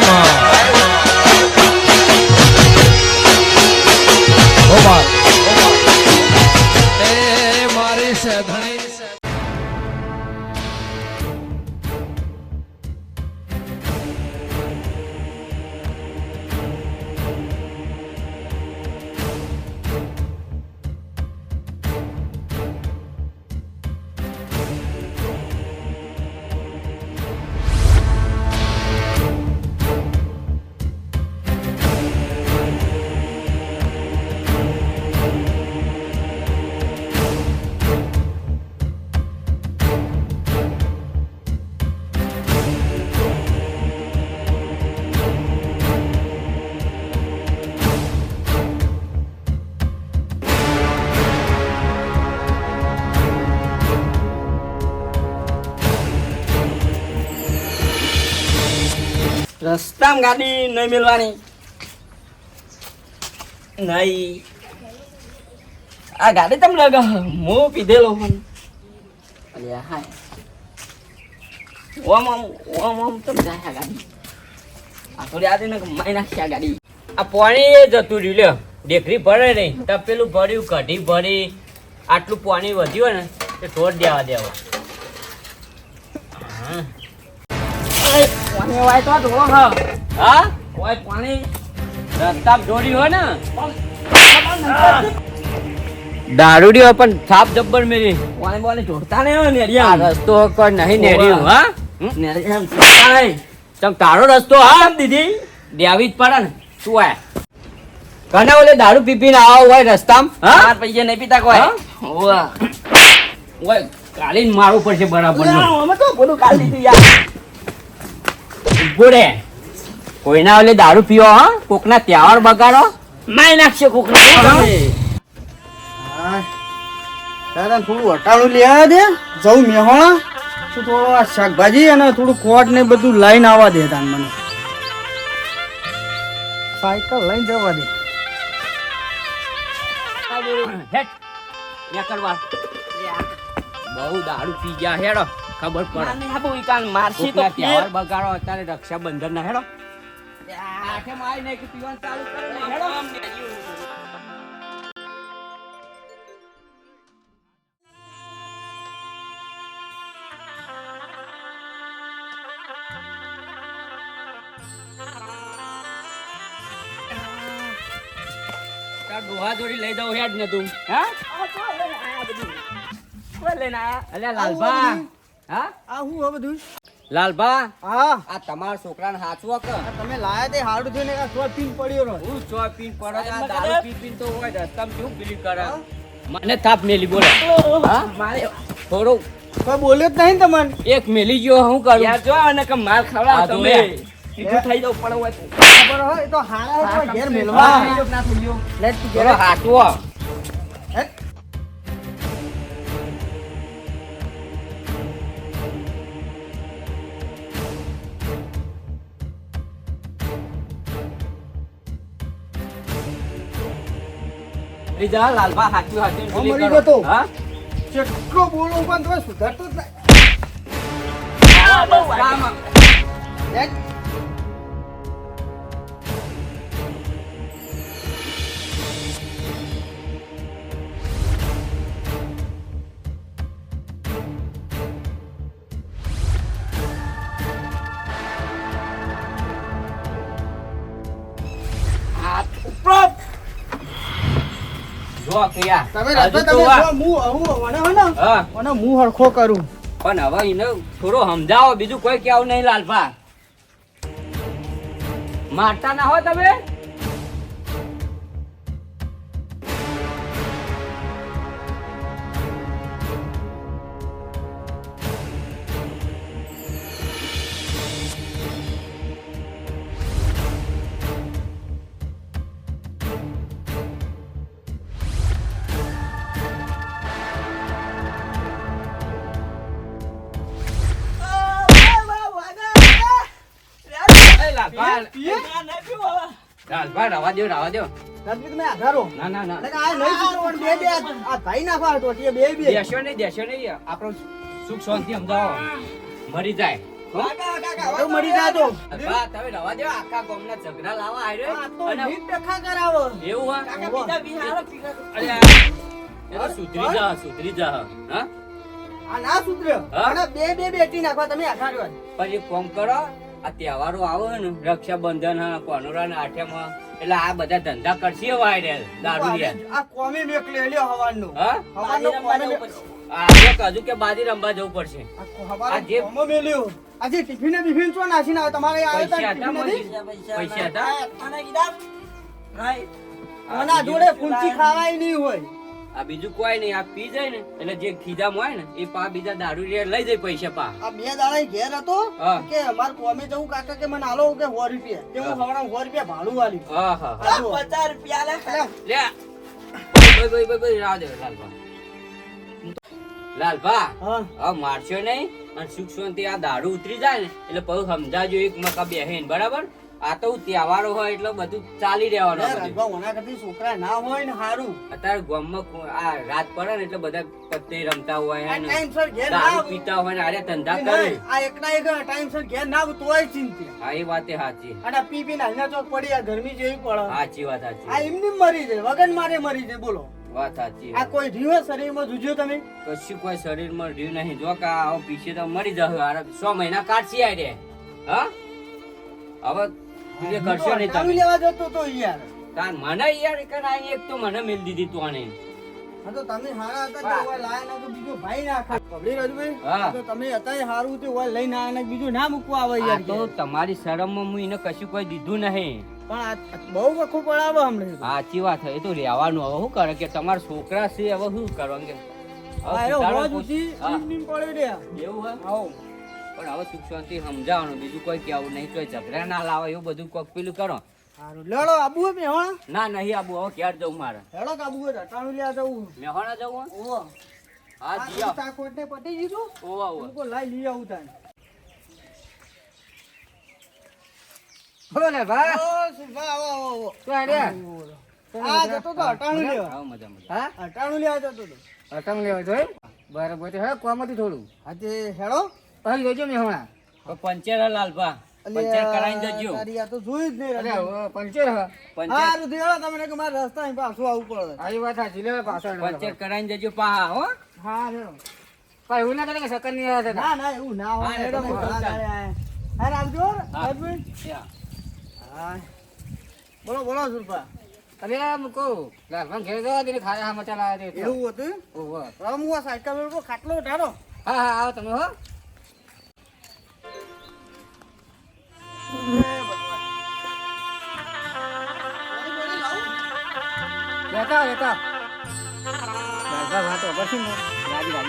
જય રસ્તામાં ગાડી નહીં મેળવાની નહીં. આ ગાડી તમ લગ મો પીધેલો હું અલ્યા હા ઓમ ઓમ ઓમ તમ જાય ગાડી. આ થોડી આદે ને માઈ નાખી આ ગાડી. આ પાણી જતું રહ્યું લ્યો. ડેકરી ભરે નહીં. તપેલું ભર્યું, કઢી ભરી. આટલું પાણી વધ્યું ને, તે ઢોર દેવા દેવા. હા. પાણી વાય તો ધોળો હ. હા? ઓય પાણી. રસ્તા જોડી હોય ને. દારૂડિયો પણ સાપ જબ્બર મેરી. પાણી બોલે જોડતા નહીં હોય ને આ રસ્તો કોઈ નહીં નેડ્યું હા? એમ. તમ તારો રસ્તો હા? દીદી? દેવી જ પડે ને. શું આય કને ઓલે દારૂ પીપી ને આવો હોય રસ્તામાં. હા? માર નહીં પીતા કોઈ. ઓય કાલીન મારવું પડશે બરાબર અમે તો બોલું કાલ દીધું યાર. ઊભો કોઈના ઓલે દારૂ પીવો હા? કોકના ત્યાવર બગાડો. માય નાખશે કોકના. દાદા થોડું વટાણું લેવા દે. જવું મેહોણા. તો થોડો આ શાકભાજી અને થોડું કોટ ને બધું લઈને આવવા દે તાન મને. સાયકલ લઈને જવા દે. હેટ કરવા. બહુ દારૂ પી ગયા હેડો. ખબર પડે. માને આપો ઈ કાન મારસી તો કોકના બગાડો અત્યારે રક્ષાબંધન ના હેડો. આઠે માય ને કે પીવાનું ચાલુ કરે હેડો. ડોહા જોડી લઈ જાઉં હેડ ને તું હા લઈને આયા? અલ્યા લાલભા. હા આ હું હવે બધું લાલભા હા આ તમારા છોકરાને હાચવો કે તમે લાયા તે હારું થયું ને આ પીન પડ્યો રહ્યો હું ચો પીન પડો દારૂ પી પીન તો હોય રસ્તામાં કેવું પેલી કરે મને થાપ મેલી બોલે હા મારે થોડું કોઈ બોલ્યો જ નહીં તમને એક મેલી ગયો હું કરું યાર જો અને કે માર ખવડાવો તમે જોયા. થઈ જાવ પણ હોય તો. ખબર હોય તો હારા ઘેર મેલવા લે તું ઘેર હાચવો લઈ જા લાલબા હાચું હાચું મરી ગયો તો. હા કેટલો બોલો પણ તમે સુધારતો જ નહીં. જો કયા તમે રસ્તો તમે આ. જો મું મને હોય હા. મને હરખો કરું. પણ હવે એને થોડો સમજાવો બીજું કોઈ કેવું નહીં લાલભા. મારતા ના હો તમે? એ લાલભા લાલભા રવા દો રવા દો રાજવી તમે આધારો? ના ના ના. આ નહીં બે બે આ ભાઈ નાખવા હતો બે બે. દેશો નહીં દેશો નહીં. આપણો સુખ શાંતિ સમજાવો. મરી જાય. કાકા કાકા હવે મરી જાતો તમે રવા દો આખા ગામના ઝઘડા લાવવા આવ્યો અને ટકા કરાવો. એવું હા? કાકા બીજા બિહારો પીગા અરે આ- એ તો સુધરી જા સુધરી જા હા? આ ના સુધર્યો. બે બે બેટી નાખવા તમે આધાર પછી એક કામ કરો. આ તહેવારો આવે ને રક્ષાબંધન કોનુરા ને આઠમ એટલે આ બધા ધંધા કરશે વાયરલ દારૂ આ કોમી મેકલે લ્યો હવારનું. હા? હવારનો બાજી રમવા કોમી જવું મે- આ એક હજુ કે બાજી રમવા જવું પડશે. આ કો- હવારનો આ જે- કોમો મેલ્યો આજે ટિફિન બિફિન છો નાસીને આવે તમારે આવે પૈસા હતા પૈસા હતા? રાય કોના જોડે ફૂંચી ખાવાય નહીં હોય. આ બીજું કોઈ નહીં આ પી જાય ને એટલે જે ખીજામાં હોય ને એ પા બીજા દારૂ લઈ જાય પૈસા પા. આ બે દાડા ઘેર હતો કે અમાર કોમે જવું કાકા કે મને આલો કે 100 રૂપિયા. કે હું હા. હવાણા 100 રૂપિયા ભાડું આલી. હા હા. પચાસ રૂપિયા લે. લે. ભાઈ ભાઈ ભાઈ ભાઈ રાહ દે લાલભા. લાલભા હા. હવે મારશો નહીં? અને સુખ શાંતિ આ દારૂ ઉતરી જાય ને એટલે પછી સમજાજો એક મકા બેહીન બરાબર? આ તો તહેવારો હોય એટલે બધું ચાલી રહેવાનું આ કરતી છોકરા ના હોય ને હારું. અત્યારે ગામમાં માં આ રાત પડે ને એટલે બધા પત્તે રમતા હોય ટાઈમસર ના દારૂ પીતા હોય ને આરે ધંધા કરે. આ એકના એક ટાઈમસર ઘેર ના તોય ચિંતા. હા એ વાતે સાચી. અને આ પી પીને હાલના ચોક પડી આ ગરમી જેવી પડે. સાચી વાત આ સાચી એમની જ મરી જાય વગન મારે મરી જાય બોલો. વાત સાચી આ કોઈ રીવે શરીરમાં જુજો તમે? કશું કોઈ શરીરમાં રહ્યું નહીં. જો કે આવો પીછે તો મરી જશે સો મહિના કાઢશી આ રે હા? હવે તું કરશો નહીં તમે. લેવા જતો તો યાર. તાર મને યાર કે ના એક તો મને મિલ દીધી તું આને. હા તો તમે હારા હતા તો ઓય લાયા ના તો બીજો ભાઈ ના ખા રાજુભાઈ હા. તો તમે હતા હારું તે ઓય લઈને આયા ને બીજું ના મૂકવા આવે યાર તો તમારી શરમમાં હું એને કશું કોઈ દીધું નહીં. પણ બહુ વખો પડાવે હમણાં. સાચી વાત એ તો રહેવાનું હવે શું કરે કે તમારા છોકરા છે હવે શું કરવાનું કે હવે આ એનો સુધારો હોજ પોસ- ઉઠી હા. નીમ નીમ પડ્યો રે એવું હે પણ હવે સુખ શાંતિ સમજાવવાનું બીજું કોઈ કહેવું નહીં કોઈ ઝઘડા ના લાવે એવું બધું કોક પેલું કરો. હારું લેડો આબુ મેહોણા? ના નહીં આબુ હવે ક્યારે જવું મારે. હેડો કાબુ હે અટાણું લ્યા જવું મેહોણા જવું હે? હા જીયા ચાકોટ ને પટી દીધું ઓવા ઓવા તું લાઈ લઈ આવું તાને. બોલે ભાઈ ઓ સુભા આવો આવો તો શું આડ્યા? આ જતો તો અટાણું લેવા. આવો મજા મજા. હા? અટાણું લેવા જતો તો. અટમ લેવા જોઈ? બરાબર હવે કોમથી થોડું. આજે હેડો પછી જોજો મેં હમણાં. પંચર હે લાલભા. પંચર કરાવીને જજો. અરે આ તો જોયું જ નહીં અરે હવે પંચર હ. પંચર. હારું તે તમને કે મારે રસ્તા અહીં પાછું આવવું પડે. આવી વાત સાચી લે પાછળ પંચર કરાવીને જજો પા હો. હા રે પણ એવું ના કરે કે સકન નહીં આવ્યા ના? ના એવું ના હોય. હા, આયા. હા રાખજો હા. હા. બોલો બોલો સુરપા અરે આમ કહું લાલભાઈ ઘેર જવા દે ખાયા હા મચા લાવ્યા તે એવું હતું? ઓહો. રમવા સાયકલ ખાટલો ઉઠાડો. હા હા આવો તમે હો. લેતા લેતા. લાલભાઈ વાતો કરશું ને? ગઈ.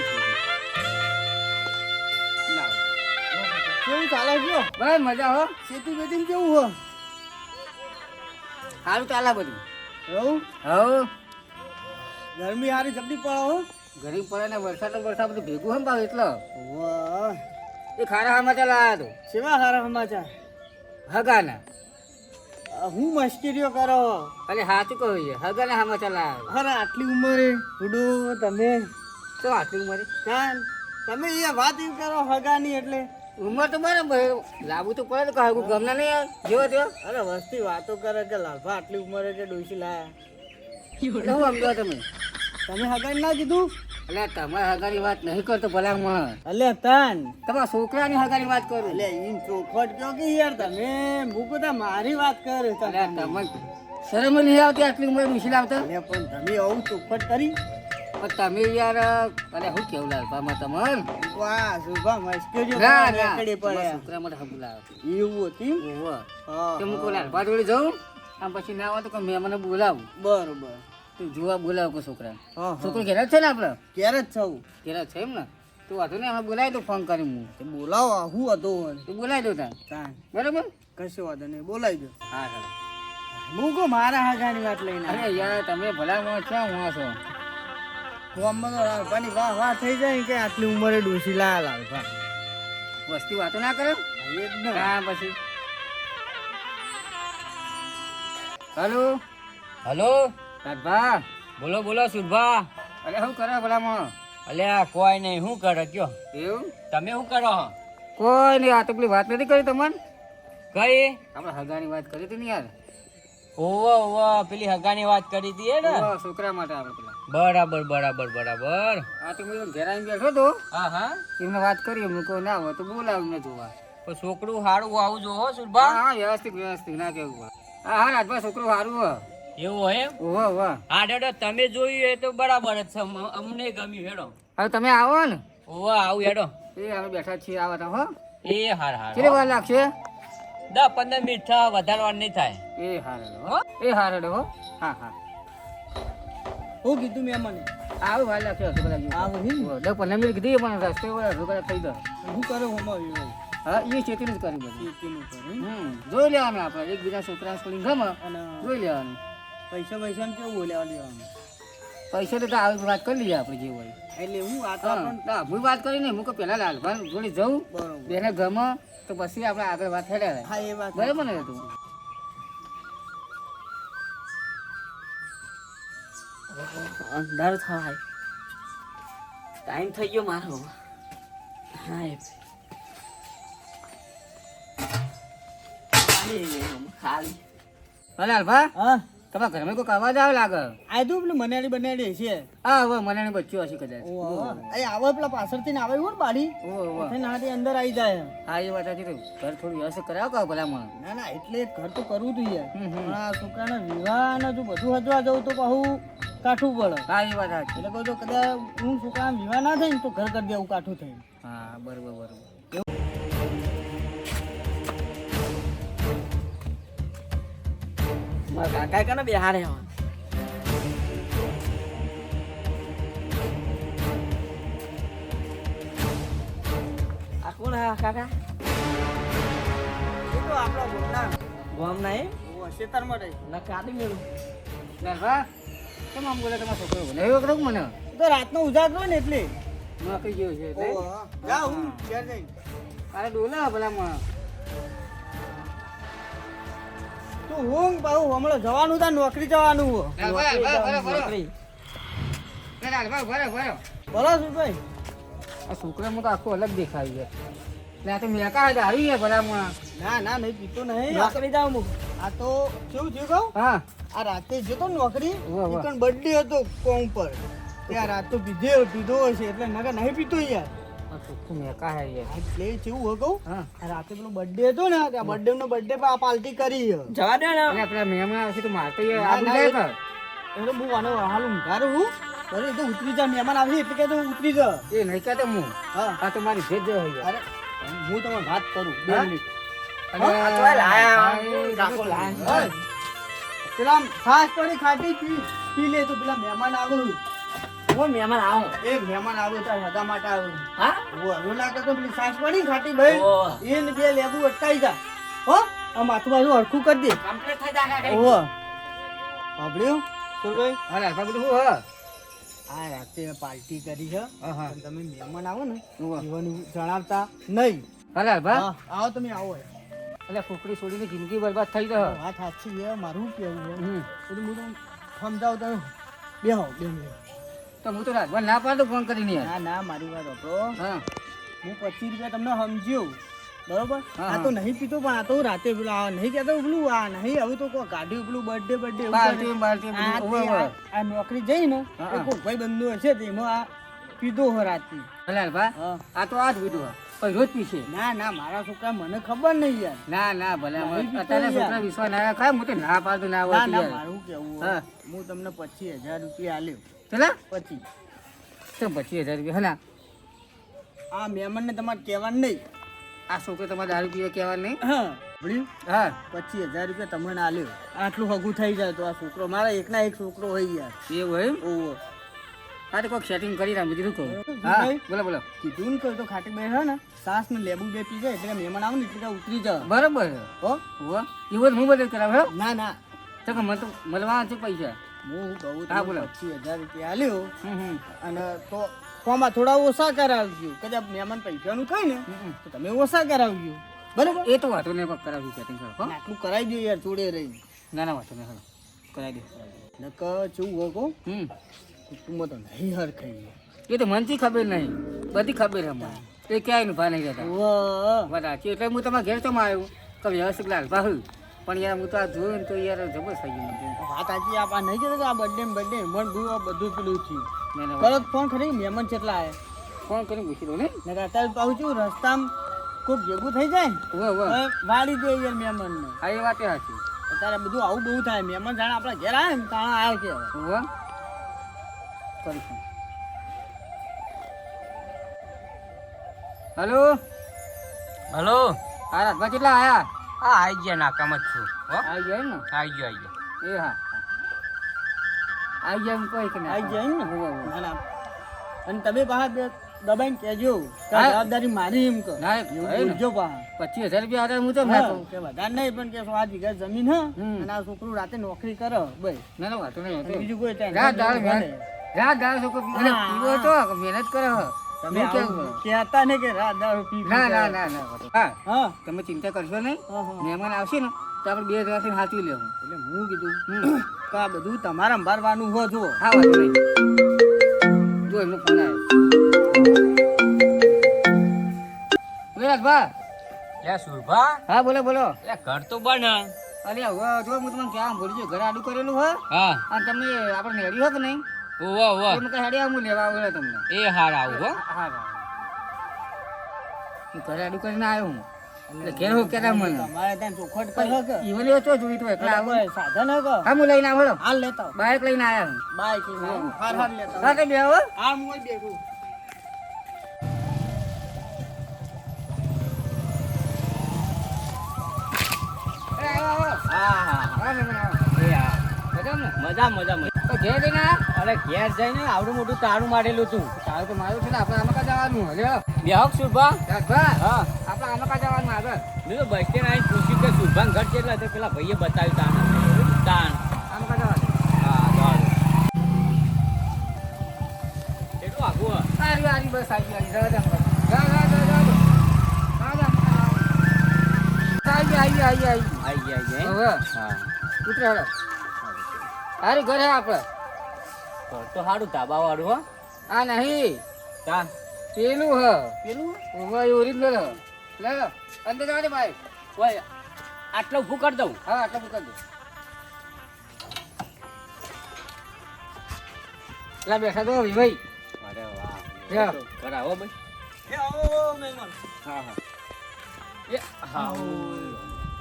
લાવો. કેવું ચાલે કયો બસ મજા હો. સેતુ બેતી કેવું હો? સારું ચાલે બધું. એવું? હવ. ગરમી હારી જબડી પડે હો. ગરીબ પડે ને વરસાદ ને વરસાદ બધું ભેગું હમ ભાવ એટલે. વાહ. એ ખારા સમાચાર લાયા તો. સેવા સારા સમાચાર? હગાના? હું મશ્કરીઓ કરો. અને સાચું કહું છે હગાના હામાં લાયા અરે આટલી ઉંમરે? બુડો તમે. તો આટલી ઉંમરે? ચાલ તમે એ વાત એમ કરો હગાની એટલે. ઉંમર તો બરાબર લાવવું તો પડે તો કહું ગમના નહીં જેવો તેવો અરે વસ્તી વાતો કરે કે લાભા આટલી ઉંમરે કે ડોસી લાયા. હું સમજો તમે? તમે હગાઈ ના કીધું? એટલે તમારે હગારી વાત નહીં કરતો ભલા માં અલે તાન. તમારા છોકરાની હગારી વાત કરું. અલે ઈન ચોખવટ કયો કે યાર તમે? મૂકો બધા મારી વાત કરું એટલે તમે શરમ નહીં આવતી આટલી ઉંમર મુશ્કેલ આવતા અલે પણ તમે આવું ચોખવટ કરી? પણ તમે યાર અરે હું કેવું લાલભામાં તમારે વાહ સુભા મશ્કરીઓ ના ના નીકળી પડે છોકરા માટે લાવે. એવું હતી? ઓહો. હા, તો હું હા. કોઈ લાલભા જાઉં? આમ પછી ના હોય તો મને બોલાવું. બરોબર. તું જોવા બોલાવ કો છોકરા. હા હા. છોકરો ઘેર જ છે ને આપણે ક્યારે જ છું. ઘેર જ છે એમ ને? તું વાંધો નહીં હમણાં બોલાવી દઉં ફોન કરી હું. બોલાવો હું હતો તું બોલાવી ત્યાં તાન બરાબર? કશો વાંધો નહીં બોલાવી દો. હા હું. મૂકો મારા હાગાની વાત લઈને અરે યાર તમે ભલા માં છો હું છો. ગામમાં તો લાલભાની વાહ વાહ થઈ જાય કે આટલી ઉંમરે ડોસી લા લાલભા વસ્તી વાતો ના કરે? ને. હા પછી. હલો? હલો? રાજભા બોલો બોલો સુરભા. અરે શું કરે ભલામાં અલ્યા કોઈ નહીં શું કરે કયો? એવું? તમે શું કરો કોઈ નહીં આ તો પેલી વાત નથી કરી તમને? કઈ? આપણે હગાની વાત કરી હતી ને યાર. ઓવો ઓવો પેલી હગાની વાત કરી હતી ને? છોકરા માટે આપણે પેલા. બરાબર બરાબર બરાબર. આ તો હું ઘેર આવીને બેઠો તો હા હા. એમને વાત કરી એમને કોઈ ના હોય તો બોલાવને જોવા. પણ છોકરું સારું આવું જોવો હો સુરભા. હા વ્યવસ્થિત વ્યવસ્થિત ના કેવું હા હા રાજભા છોકરું સારું હો એવું એમ? વાહ ઓહો હા તમે જોયું એ તો બરાબર જ છે. અમને ગમ્યું હેડો. હવે તમે આવો ને. વાહ આવું હેડો. એ અમે બેઠા છીએ આવો તો હો. એ હાર હાર. કેટલી વાર લાગશે? દસ પંદર મિનિટ થવા વધારે નહીં થાય. એ હારે હો. એ હારે હો. હા હા. હું કીધું મેં મને. આવું વાર લાગશે અડધો કલાક આવું દસ પંદર મિનિટ કીધી પણ રસ્તે કલાક થઈ ગયો. હું કરે હોમાં હા એ ખેતી જ કરી બધી. હમ જોઈ લેવાનું આપણે. એકબીજા છોકરા છોકરી ગમે અને જોઈ લેવાનું. પૈસા પૈસા કેવું બોલ્યા લેવાનું પૈસા તો આવી વાત કરી લઈએ આપણે જે હોય. એટલે હું આ તો હા, આપણને ના, હું વાત કરીને હું કે પેલા લાલભાઈ જોડે જઉં બરોબર. બેને ગમે તો પછી આપણે આગળ વાત રહ્યા હા એ વાત બરાબર ને તું? અંધાર થાય. ટાઈમ થઈ ગયો મારો. હા એ ખાલી. હા લાલભા હા? તમારા ઘરમાં કોઈ અવાજ આવે લાગે? આ તો પેલું મનાડી બનાડી છે. હા હવે મને બચ્યું હશે કદાચ. એ આવે પેલા પાછળથી ને આવે એવું બાડી? ઓહો. નાથી અંદર આવી જાય. હા એ વાત હતી ઘર થોડું વ્યવસ્થિત કરાવ કહો ભલા મને ના ના એટલે ઘર તો કરવું જોઈએ આ છોકરા પણ આ છોકરાના વિવાહ ને જો બધું હજવા જવું તો બહુ કાઠું પડે. હા એ વાત સાચી. એટલે કહું તો કદાચ હું છોકરા વિવાહ ના થાય ને તો ઘર કરી દેવું કાઠું થાય. હા બરોબર બરોબર. કાકા કને બેહારે હવે આ કોણ હા. કાકા એ તો આપણા ગોમના ગોમ ના એ શેતરમાં રહી ના કાઢી મેળું લાલભા કેમ આમ બોલે તમારો છોકરો બનાવ્યો કરો મને તો રાતનો ઉજાગરો ને એટલે નોકરી ગયો છે એટલે જા હું. ઘેર જઈ અરે ડોલા ભલા મને તું ઊંઘ બાહુ હમણાં જવાનું તા નોકરી જવાનું હો નોકરી. બોલો શું ભાઈ આ છોકરામાં તો આખું અલગ દેખાય છે. એટલે આ તો મેકા જ આવી ગયા ભલામાં ના ના નહીં પીતો નહીં. નોકરી જાઉં હું. આ તો કેવું થયું કહું? હા. આ રાતે જતો ને નોકરી. ઈકણ બર્થડે હતો કોમ પર. ત્યાં રાત તો પીધે પીધો હશે. એટલે નગર નહીં પીતો યાર. આ ચોખ્ખું મેકા હે યાર? એટલે કેવું હોય કહું? હા. આ રાતે પેલો બર્થડે હતો ને ત્યાં બર્થડે નો બર્થડે પર કરી જવા દે ને. અને મહેમાન આવશે તો મારતો યાર ના, આબરૂ ના, જાય એ- કર. એટલે હું આનો હાલ ઊંઘારું હું બરાબર તો ઉતરી જા મહેમાન આવશે એટલે કે તો ઉતરી જા. એ નહીં કહેતો હું. હા. આ તો મારી ભેજ અરે હું વાત કરું બે મિનિટ. પેલા ખાસ પડી ખાટી પી લે તો પેલા મહેમાન આવું. હું મહેમાન આવો. એ મહેમાન આવું તાર હગા માટે આવું. હા? ઓ લાગે તો પેલી ખાટી ભાઈ. એને બે લેબુ અટકાઈ જા. હો આ માથું બાજુ હરખું કરી દે. કમ્પ્લીટ થઈ જા કાકા. ઓહો સાંભળ્યું સુરભાઈ? હા લાલભા બધું હું આ રાતે પાર્ટી કરી છે. હા, હા. તમે મહેમાન આવો ને. જીવન જણાવતા નહીં. હા ભા આવો તમે આવો. એટલે છોકરી છોડીને જિંદગી બરબાદ થઈ ગયો વાત સાચી છે મારું કેવું છે. બધું હું હો સમજાવું તમે બેહો બે મિનિટ તો હું તો લાલભા ના પાડતો ફોન કરીને ના ના મારી વાત વાપરો હા. હું પચીસ રૂપિયા તમને સમજ્યો. બરોબર? આ તો નહીં પીતો પણ આ તો રાતે નહીં કહેતો પેલું આ નહીં હવે તો કોઈ ગાડી પેલું બર્થડે બર્થડે. આ નોકરી જઈ ને. કોઈ ભાઈ બંધુ હશે તેમાં આ પીધો હો રાતે હા, લાલભા હા. આ તો આ જ બીજું પણ રોજ પીશે? ના ના મારા છોકરા મને ખબર નહીં યાર. ના ના ભલે અત્યારે છોકરા વિશ્વાસ ના ખાય હું તો ના પાડતો ના હોય મારું કેવું હા. હું તમને પચીસ હજાર રૂપિયા આલ્યો. ચલા પછી તો પચીસ હજાર રૂપિયા હલા? આ મહેમાનને તમારે કહેવાનું નહીં. આ છોકરો તમારે દારૂ પીવા કહેવા નહીં. હા. ભણ્યું? હા. પચીસ હજાર રૂપિયા તમને આલ્યો. આટલું હગું થઈ જાય તો આ છોકરો મારા એકના એક છોકરો હોય યાર. એવું હોય ઓવો હા તો કોઈક સેટિંગ કરી રાખ બીજું કહું? હા બોલો બોલો. કીધું ને કહ્યું તો ખાટી બે ને. સાસ ને લેબુ બે પી જાય એટલે મહેમાન આવે ને એટલે ઉતરી જાવ બરાબર. હો. હો એવું હું બધું કરાવે હો? ના ના. તો મને તો મળવા છે પૈસા. હું કહું હા, તો બોલો. પચીસ હજાર રૂપિયા આલ્યો. અને તો ફોમાં થોડા ઓછા કરાવજો. કદાચ મહેમાન પૈસાનું થાય ને. તો તમે ઓછા કરાવજો. બરાબર? એ તો નહીં પણ કરાવી સેટિંગ કરો હો. આટલું કરાવી દો યાર જોડે રહી ના ના વાંધો ને હા કરાવી દે. નક ચેવું હોય કહું? હમ. કુટુંબ તો નહીં હરખાઈ એ તો મનથી ખબર નહીં. બધી ખબર અમારે. એ ક્યાંય ભાઈ નહીં જતા. બધા એટલે હું તમારા ઘેર તો આવ્યો. કે વ્યવસ્થિત લાલભા હું પણ યાર હું તો આ જોયું ને તો યાર જબર થઈ ગયું. વાત સાચી આપ આ નહીં જતો આ બર્થડે બર્થડે મન બહુ આ બધું પેલું થયું. ના, ફોન કરી મહેમાન કેટલા આવે ફોન કરીને પૂછી દઉં ને. અત્યારે પહોંચ્યું રસ્તામાં કોક ભેગું થઈ જાય ને વાળી દે યાર મહેમાનને. હા એ વાત સાચી. અત્યારે બધું આવું બહુ થાય મહેમાન જાણે આપણા ઘેર આવે ને તાણા આવે કે હવે. કરીશું. હલો? હલો? હા રાતમાં કેટલા આયા? આ આઈ ગયા નાકામાં જ છું હો આવી ગયા એમ ને આવી ગયો આઈ ગયો એ હા આવી ગયા એમ કોઈ કે આવી ગયા ને. ના ના અને તમે પાછા દબાઈને કહેજો હા. જવાબદારી મારી એમ કહો ના, જો ને. પાછા પચીસ હજાર રૂપિયા હતા હું તો ના કે વધારે નહીં પણ કે આ વીઘા જમીન હા હમ. અને આ છોકરું રાતે નોકરી કરો ભાઈ ના ના વાતો નહીં. બીજું કોઈ ટાઈમ રાત દાળ રાત દાળ છોકરો હા. મહેનત કરે હે. તમે કેમ કહેતા ને કે ના ના ના ના હા હા. તમે ચિંતા કરશો નહીં. હા, હા. મહેમાન આવશે ને તો આપણે બે હજારથી હાથી લેવું. એટલે હું કીધું હમ. કે આ બધું તમારા મારવાનું હો જુઓ. હા વાંધો નહીં. જો એમનો ફોન આવ્યો. લે સુરભા? હા બોલો બોલો. ઘર તો બન. અરે હવે જો હું તમને ક્યાં ભૂલી ગયો ઘરે આડું કરેલું હોય હા. અને તમે આપણે નેડી હો કે નહીં? ઓવા ઓવા એમ કઈ હાડી હું લેવા આવ્યો તમને. એ હાર આવું હો. હાર હા હું. ઘરે આડું કરીને આવ્યો હું. એટલે ઘેર હું કેતા મને. તમારે ત્યાં ચોખવટ કરો કે? ઈવન એવો ચો જોઈ તો એકલા આવો. સાધન હે કે? હા લઈને આવો હાલ. લેતા આવો. લઈને આવ્યા મજા મજા મજા તો ઘેર જઈને અરે ઘેર જઈને આવડું મોટું તારું મારેલું તું. તારું તો મારું છે ને આપણે આમાં કા જવાનું? હલે બેહક સુરભા હા. આપણે આમાં કા જવાનું આગળ? મેં તો બસ સ્ટેન્ડ આવીને પૂછ્યું કે સુરભાન ઘર કેટલા તો પેલા ભાઈએ બતાવ્યું તાન તાન આમાં કા જવાનું? હા ચાલો કેટલું આગું? આરી આરી બસ આવી ગઈ જવા જા જા જા જા. આવી આવી આવી આવી ગયા હવે? હા. ઉતરે હારી ઘર હે આપણે. ઘર તો સારું ધાબા વાળું હો. આ નહીં. તા પેલું હ. પેલું? ઓવા ઓરિજિનલ હ. લે લે અંદર જવા ભાઈ. ઓય આટલો ભૂ કરી દઉં? હા આટલા મૂકી દઉં. લા બેઠા દો ભાઈ. અરે વાહ જા. આવો ભાઈ. એ આવો મહેમાન હા હા. એ હા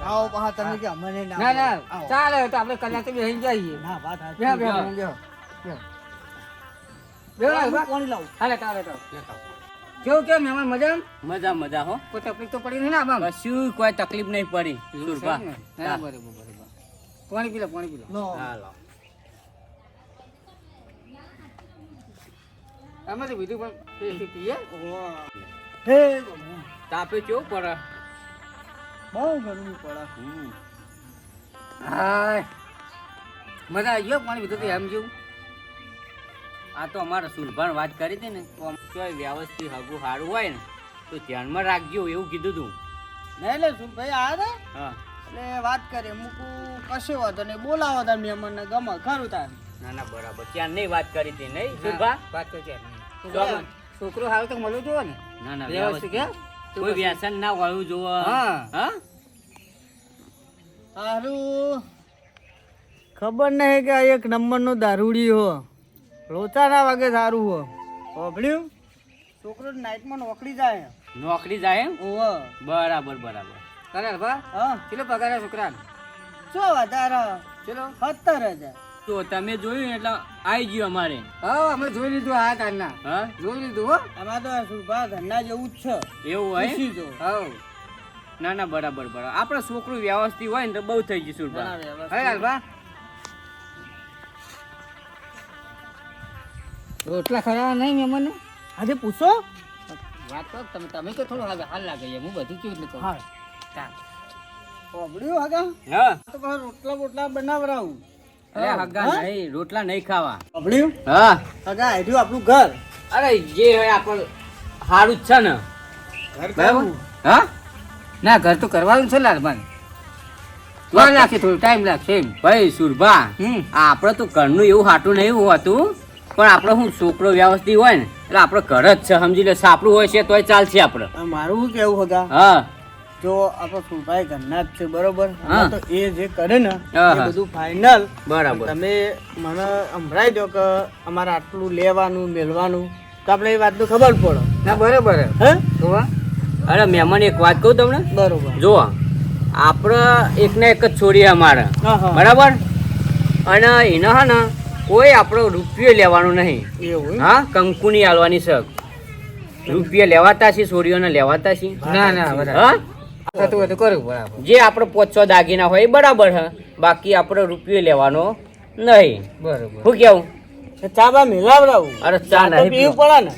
આવો પાછા તમે કે અમને ના ના ના ચાલે તો આપણે કલાક તો બેસી જઈએ. ના વાત સાચી. બે બે બે બે પાણી લાવું. હાલે તારે તો. કેવું કેમ મહેમાન મજા મજા મજા હો. કોઈ તકલીફ તો પડી નહીં ને આમાં? કશું કોઈ તકલીફ નહીં પડી. સુરભા ના? બરોબર બરોબર. પાણી પી લો પાણી પી લો. લો. હાલો બીજું પણ પીએ? હે. તાપે કેવું પડે? બહુ ગરમી પડે. હાય. મજા આવી ગયો પાણી પીધું એમ જેવું? આ તો અમારા સુરભાન વાત કરી હતી ને તો ચોય વ્યવસ્થિત હગું સારું હોય ને તો ધ્યાનમાં રાખજો એવું કીધું તું. નહીં એટલે શું ભાઈ આવ્યા હા. એટલે વાત કરીએ મૂકું કશે વાંધો નહીં બોલાવો તાર મહેમાનને ગમે ખરું તાર. ના ના બરાબર. ત્યાં નહીં વાત કરી હતી નહીં સુરભા વાત તો છોકરો હાલ તો મળવું જોવો ને? ના ના વ્યવસ્થિત વ્યવસ્થિત. કે કોઈ વ્યસન ના વાળવું જોવો હા. ખબર નહીં કે આ એક નંબરનો દારૂડી હો. લોચાના વાગે સારું હો. હોભળ્યું? છોકરો નાઇટમાં નોકરી જાય. નોકરી જાય એમ? ઓહો. બરાબર બરાબર. કરે બા. હા. કેટલો પગાર છોકરા શું વધારે. ચલો. સત્તર હજાર. તો તમે જોયું એટલે આવી ગયું અમારે. હા અમે જોઈ લીધું આ તારના હા? જોઈ લીધું હો. આમાં તો સુભા ઘરના જેવું જ છે. એવું હોય? તો હા. ના ના બરાબર બરાબર. આપણે છોકરું વ્યવસ્થિત હોય ને તો બહુ થઈ ગયું સુરભા હે રોટલા ખરા નહીં મહેમાનને? આજે પૂછો? વાત કરો તમે તમે કે થોડું હાલ હાલ લાગે છે. હું બધું કેવું એટલે હા. હા. હોભળ્યું હા. તો રોટલા બોટલા બનાવરાવું. અરે હગા નહીં રોટલા નહીં ખાવા. હોભળ્યું હા. હગા આડ્યું આપણું ઘર. અરે જે હોય આપણ સારું જ છે ને. બરાબર. હા? ના ઘર તો કરવાનું છે લાલભાઈ. વાર લાગે થોડું ટાઈમ લાગશે એમ. ભાઈ સુરભા આપણે તો ઘરનું એવું હાટું નહીં હોતું પણ આપણે શું છોકરો વ્યવસ્થિત હોય ને એટલે આપણે ઘર જ છે સમજી લે સાપડું હોય છે તોય ચાલશે આપણે. મારું શું કેવું હતા હા. જો આપણે સુભાઈ ગન્નાથ છે બરોબર. તો એ જે કરે ને એ બધું ફાઇનલ બરાબર. તમે મને સંભળાઈ દો કે અમારે આટલું લેવાનું મેળવાનું તો આપણે એ વાતનું ખબર પડે. ના બરાબર હે? અરે મહેમાન એક વાત કહું તમને? બરોબર. જો આપણે એકને એક જ છોડીએ અમારે. બરાબર? અને એને હા ને કોઈ આપણો રૂપિયો લેવાનો નહીં. હા કંકુની આલવાની શક રૂપિયા લેવાતા છે છોડીઓને લેવાતા છે. ના ના બરાબર. હા? થતું હોય તો કરવું બરાબર જે આપણે પાંચ છ દાગીના હોય એ બરાબર હ. બાકી આપણે રૂપિયો લેવાનો નહીં. બરાબર. શું કેવું? ચા બા મિલાવડાવું. અરે ચા નહીં પીવું. પડે ને.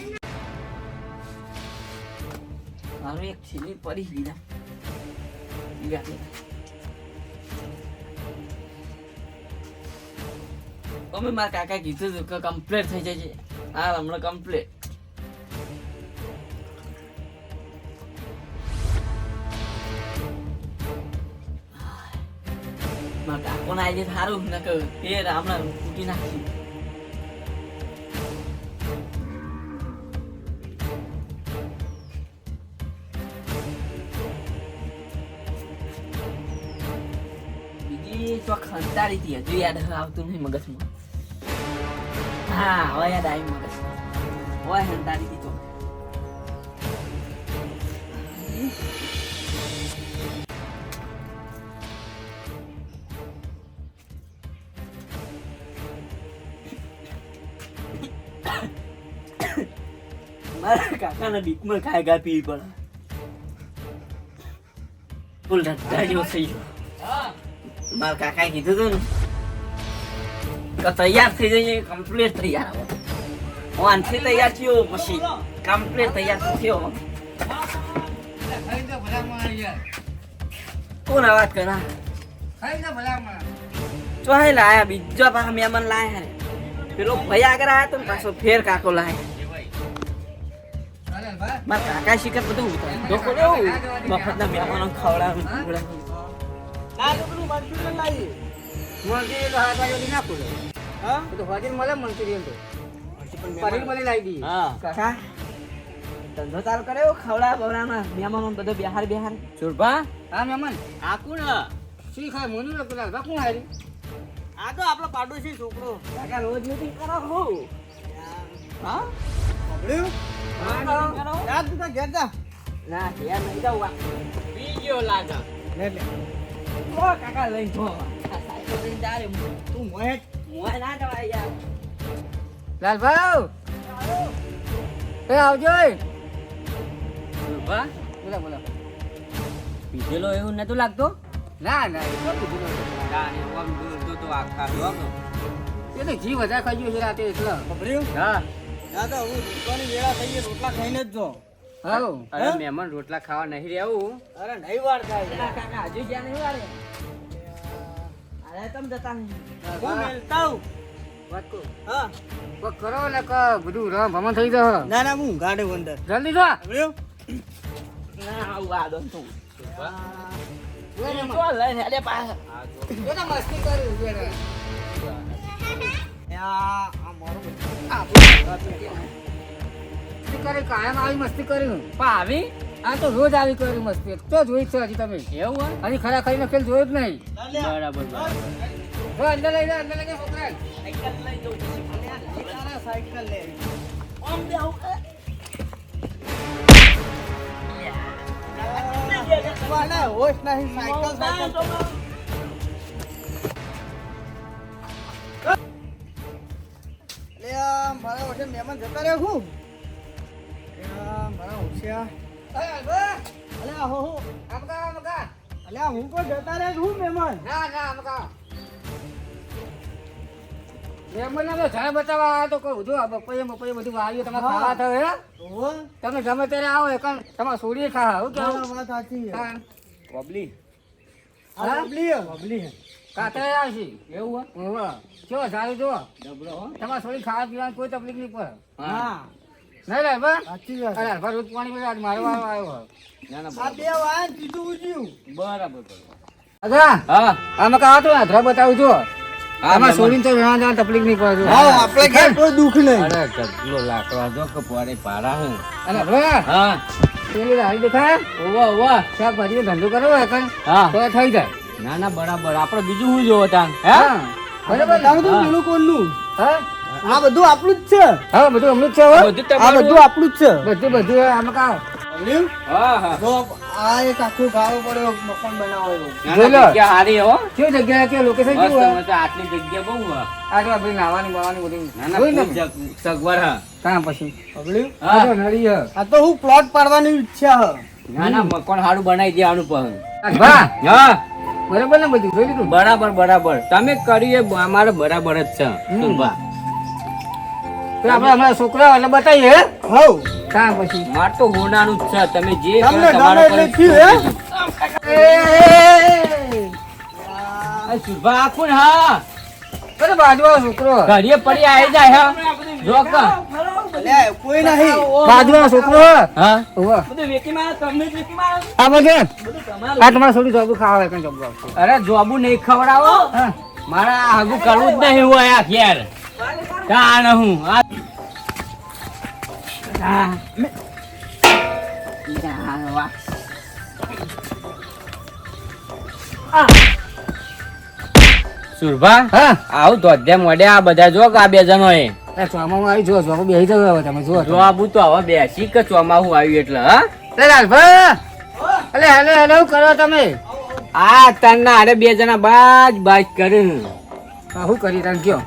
મારું એક છીલી પડી લીધા અમે મારા કાકા કીધું હતું કે કમ્પ્લેટ થઈ જાય છે હા હમણાં કમ્પ્લીટ મારા કાકો ના આવી સારું ન કે તે કૂટી નાખી. બીજી તો ખંતાડી હતી, હજુ યાદ આવતું નહીં મગજમાં. હા, હવે યાદ આવી મગજમાં. હવે ખંતાડી મારા કાકાના બીકમાં ખાય ગા પીવી પડે. ફૂલ રદ્દા જેવો થઈ ગયો. મારા કાકાએ કીધું હતું ને તૈયાર થઈ જઈએ કમ્પ્લીટ તૈયાર આવો હું આનથી તૈયાર થયો, પછી કમ્પ્લીટ તૈયાર થયો કોણ આ વાત કરા? ચોહે લાયા, બીજો પાછા મહેમાન લાયા પેલો ભાઈ આગળ આવ્યો તો પાછો ફેર કાકો લાયા મારા કાકા શીખર બધું ધોકો લેવું. મફતના મહેમાનો. ખવડાવું ધંધો ચાલુ કર્યો ખવડા બવડામાં મહેમાનો બધો બિહાર બિહાર. સુરભા હા મહેમાન. આ ને શી ખાય? મોનું બા કોણ હારી. આ તો આપણો પાડોશી છોકરો. કાકા રોજ મીટિંગ કરો હું. હા? સાંભળ્યું? Meeting કરો યાર તું તાર ઘેર જા ના યાર નહીં જાઉં આ. બીજો લાગે લે લે ઓ કાકા લઈને જો આ સાયકલ લઈને જા રે હું. તું મોહે મોંએ ના જવાય યાર લાલભાઈ એ આવજો એ. સુરભા બોલા બોલા પીધેલો એવું નતું લાગતો ના ના એ તો કીધું નતું. તારે ઓમ દૂર તો તો આખા જોવો. એ તો જીવ વધારે ખાઈ ગયો છે રાતે એટલે સાંભળ્યું હા ના તો હું દુકાનની વેળા થઈ ગઈ રોટલા ખાઈને જ જો હાઉ. અરે હે? મહેમાન રોટલા ખાવા નહીં રહેવું. અરે નહીં વાર થાય. કાકા હજુ ગયા નહીં વારે? અરે તમ જતા નહીં. હું મેલતા. વાત હા. કોક કરો ને કે બધું રમ ભમણ થઈ જશે. ના ના હું ગાડે અંદર. જલ્દી ના આવું તો લઈને હેડે પાછા. મસ્તી કરી આ મારો કરી કાયમ આવી મસ્તી કરી આવી આ તો રોજ આવી કરી મસ્તી. તો જોઈ છે હજી તમે. એવું? હજી ખરા ખરી ખેલ જોયું જ નહીં. બરાબર જો અંદર લઈ જા અંદર લઈ જા છોકરા સાયકલ લે આમ બે આવું કરે. હોશ નહીં સાયકલ સાયકલ. મારા મહેમાન જતા રહ્યા હું મારા હોશિયા અલે હો હો. આમકા આમકા અલે હું પણ જતા રહ્યા હું મહેમાન. ના ના આમકા મેમન અમે ઝાડ બતાવવા આવ્યા તો કોઈ બધું બપોરે બપોરે બધું વાવ્યું તમે હા. ખાવા થયો તમે ગમે ત્યારે આવો એકણ તમારે સોડી ખા હું કેવું વાત સાચી. બબલી. બબલી હે, બબલી હે. કાતરે આવશે એવું હે? ઓહો. સારું જો. તમારે સોડી ખાવા પીવાની કોઈ તકલીફ નહીં પડે હા. નહીં રે બા સાચી વાત. અરે હરભર રોજ પાણી બધા મારો વારો આવ્યો ના ના આ બરાબર. બે વાયન કીધું ઉજ્યું. બરાબર બરાબર. અગા હા. આમાં કાં હતો? અધરા બતાવું જો. આમાં છોડીને તો રહેવા જવા તકલીફ નહીં પડે હા આપણે કોઈ દુઃખ નહીં. અરે ઢગલો લાકડા જો કે પોરે પારા હે. પેલી રાહી દેખાય? ઓવા ઓવા શાકભાજીનો ધંધો કરવો હોય હા. તો થઈ જાય. ના ના બરાબર. આપણે બીજું શું જોવો તાન? હે? બરાબર. ને? તો પેલું કોણનું હે. આ બધું આપણું જ છે. હા બધું હમણાં જ છે આ બધું આપણું જ છે. બધું બધું આમ કા? હા હા. જો આ એક આખું ગાળો પડ્યો મકાન બનાવો એવો. ના, જોઈ લો. ના, જગ્યા હારી હો. કેવી જગ્યા કે લોકેશન કેવું મસ્ત આટલી જગ્યા બહુ. આ જો આપણે નાવાની બાવાની બધું. ના ના જોઈ ને ખૂબ જગ- સગવડ હે. કાં પછી? સમજ્યું? આ તો આ તો હું પ્લોટ પાડવાની ઈચ્છા છે ના ના મકાન સારું બનાવી દેવાનું પણ. હા. બરાબર ને બધું? જોઈ લીધું બરાબર બરાબર. તમે કરીએ અમારે બરાબર જ છે. સુરભા. તો આપણે હમણાં છોકરા એટલે બતાવીએ હે? હઉ. કાં પછી. માર તો હોનાનું જ છે. તમે જે તમને ગમે એટલે થયું હે? હા. અરે બાજુવાળો છોકરો. ઘડીએ પડી આવી જાય હા? જો કોઈ નહીં બાજુવાળો છોકરો હા ઉવ્વ. બધું વેકી મારો, તમને જ વેકી મારો. આ બધું આ તમારે થોડી જોબુ ખાવા કઈ જોબુ અરે જોબુ નહીં ખવડાવો હા. મારા આગુ કરવું જ નહીં હું આ આ. આ વાહ. આ. સુરભા હા આવું તો અધ્યા મોડ્યા આ બધા જો આ બે જણો એ ચોમામાં આવી જો જોબુ બેસી જાવ હવે તમે જુઓ જો આબુ તો હવે બેસી કે ચોમાહું આવ્યું એટલે હા? અલે હેલો હેલો કરો તમે? આ તારના અરે બે જણા બાજ બાજ કરે. હા, શું કરી તમે કયો?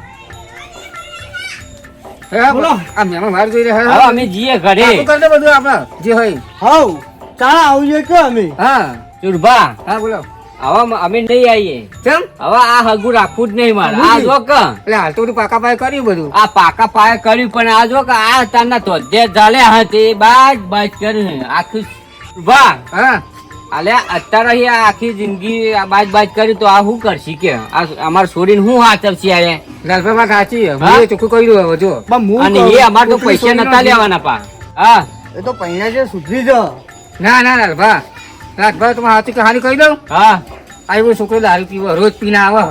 બોલો. આ મહેમાન બહાર જોઈ રહ્યા હવે અમે જીએ ઘરે. શું કરી બધું આપણે? જે હોય. હઉ ચાલો આવીએ કે અમે? હા. સુરભા હા બોલો. હવે અમે નહીં આવીએ કેમ હવે આ હગુ રાખવું જ નહીં મારે. આ જો કે. એટલે હાલ તો પાકા પાય કર્યું બધું? આ પાકા પાયે કર્યું પણ આ જો કે આ તારના તો જે ચાલે હતી બાજ બાજ કર્યું આખી વાહ. હા. અલે અત્યારે અહીં આખી જિંદગી આ બાજ બાજ કરી તો આ શું કરશી કે? આ અમાર છોડીને શું હાચવશી આ લાલભાઈ વાત સાચી. હા? ચોખ્ખું કર્યું હવે જો. પણ હું અને એ અમાર તો પૈસા નતા લેવાના પા. હા. એ તો પૈણા છે સુધરી જ. ના ના લાલભા. લાલભા તમે હાથી કહાની કહી દઉં? હા. આવ્યો છોકરો દારૂ પીવો રોજ પીને આવે.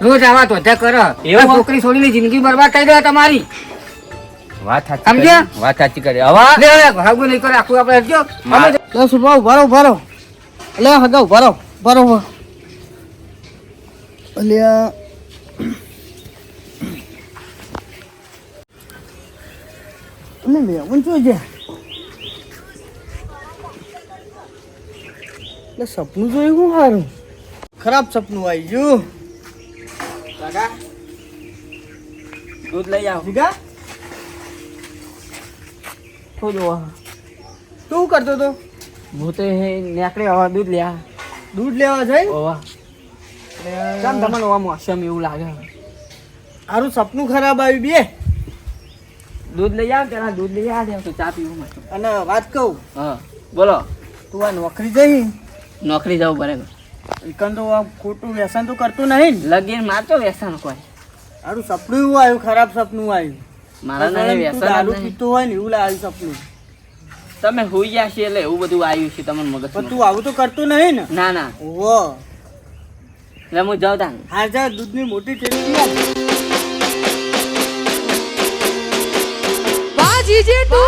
રોજ આવા ધોધા કરે. એવું? છોકરી છોડીને જિંદગી બરબાદ થઈ ગયા તમારી. વાત સાચી સમજ્યા? વાત સાચી કરી. હવે? લે નહીં કરે આખું આપણે જો મા- લે સુભાવ ભરો ભરો એટલે હગાવ ભરો ભરો અલ્યા. અને મેમન શું છે એટલે સપનું જોયું શું સારું ખરાબ સપનું આવી ગયું. કાકા દૂધ લઈ આવો. કા તો જોવા તું શું કરતો તો હું તો નેકડે આવા દૂધ લ્યા દૂધ લેવા જઈ ઓવા કેમ તમને ઓવા મોસમ એવું લાગે? સારું સપનું ખરાબ આવ્યું બે. દૂધ લઈ આવ પેલા દૂધ લઈ આવ તો ચા પીવું અને વાત કહું. હા બોલો. તું આ નોકરી જઈ? નોકરી જવું બરાબર એકન તો આ ખોટું વ્યસન તો કરતું નહીં ને. લગીન મારતો વ્યસન કોઈ. આરું સપનું એવું આવ્યું ખરાબ સપનું આવ્યું. મારા નાને વ્યસન દારૂ પીતો હોય ને એવું લાવ્યું સપનું. તમે હોઈ ગયા છે એટલે એવું બધું આવ્યું છે તમને મગજ પણ તું આવું તો કરતું નહીં ને. ના ના. ઓહો. એટલે હું જાઉં તાન. હા જા દૂધની મોટી ટેલી બાજી જે ટુ